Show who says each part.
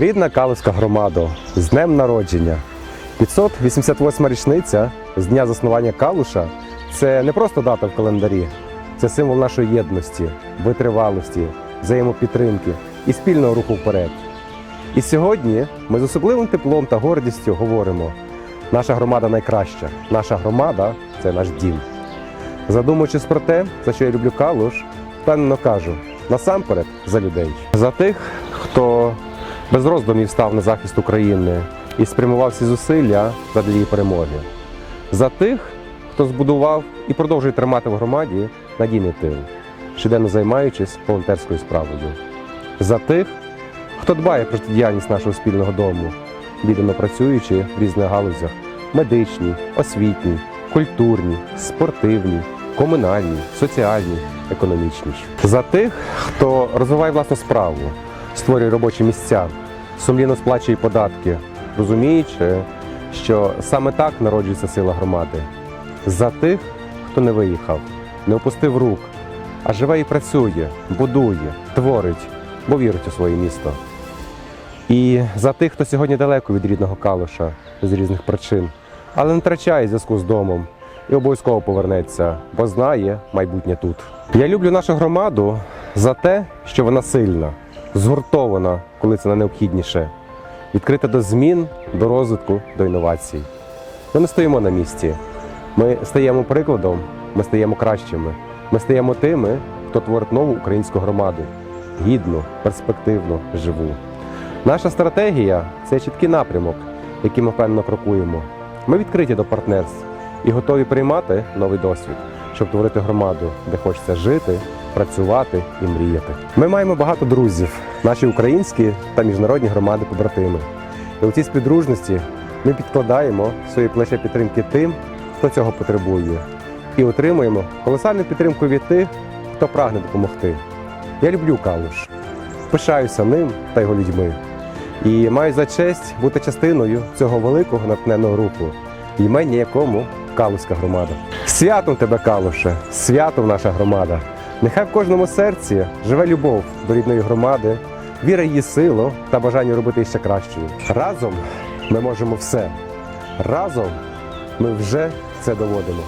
Speaker 1: Рідна Калузька громада з днем народження. 588 річниця з дня заснування Калуша це не просто дата в календарі, це символ нашої єдності, витривалості, взаємопідтримки і спільного руху вперед. І сьогодні ми з особливим теплом та гордістю говоримо: наша громада найкраща, наша громада це наш дім. Задумуючись про те, за що я люблю Калуш, впевнено кажу: насамперед за людей. За тих, хто без роздумів став на захист України і спрямував всі зусилля задля її перемоги. За тих, хто збудував і продовжує тримати в громаді надійний тил, щоденно займаючись волонтерською справою. За тих, хто дбає про діяльність нашого спільного дому, віддано працюючи в різних галузях медичній, освітній, культурній, спортивній, комунальній, соціальній, економічній. За тих, хто розвиває власну справу, створює робочі місця, сумлінно сплачує податки, розуміючи, що саме так народжується сила громади. За тих, хто не виїхав, не опустив рук, а живе і працює, будує, творить, бо вірить у своє місто. І за тих, хто сьогодні далеко від рідного калуша з різних причин, але не втрачає зв'язку з домом і обов'язково повернеться, бо знає майбутнє тут. Я люблю нашу громаду за те, що вона сильна, згуртована, коли це найнеобхідніше, відкрита до змін, до розвитку, до інновацій. Ми не стоїмо на місці. Ми стаємо прикладом, ми стаємо кращими. Ми стаємо тими, хто творить нову українську громаду, гідну, перспективну, живу. Наша стратегія це чіткий напрямок, яким ми впевнено крокуємо. Ми відкриті до партнерств і готові приймати новий досвід, щоб творити громаду, де хочеться жити, працювати і мріяти. Ми маємо багато друзів, наші українські та міжнародні громади побратими. І у цій співдружності ми підкладаємо свої плече підтримки тим, хто цього потребує, і отримуємо колосальну підтримку від тих, хто прагне допомогти. Я люблю Калуш, пишаюся ним та його людьми. І маю за честь бути частиною цього великого натхненного руху, імення якому Калуська громада. Святом тебе, Калуше, святом наша громада. Нехай в кожному серці живе любов до рідної громади, віра її силу та бажання робити ще кращою. Разом ми можемо все. Разом ми вже це доводимо.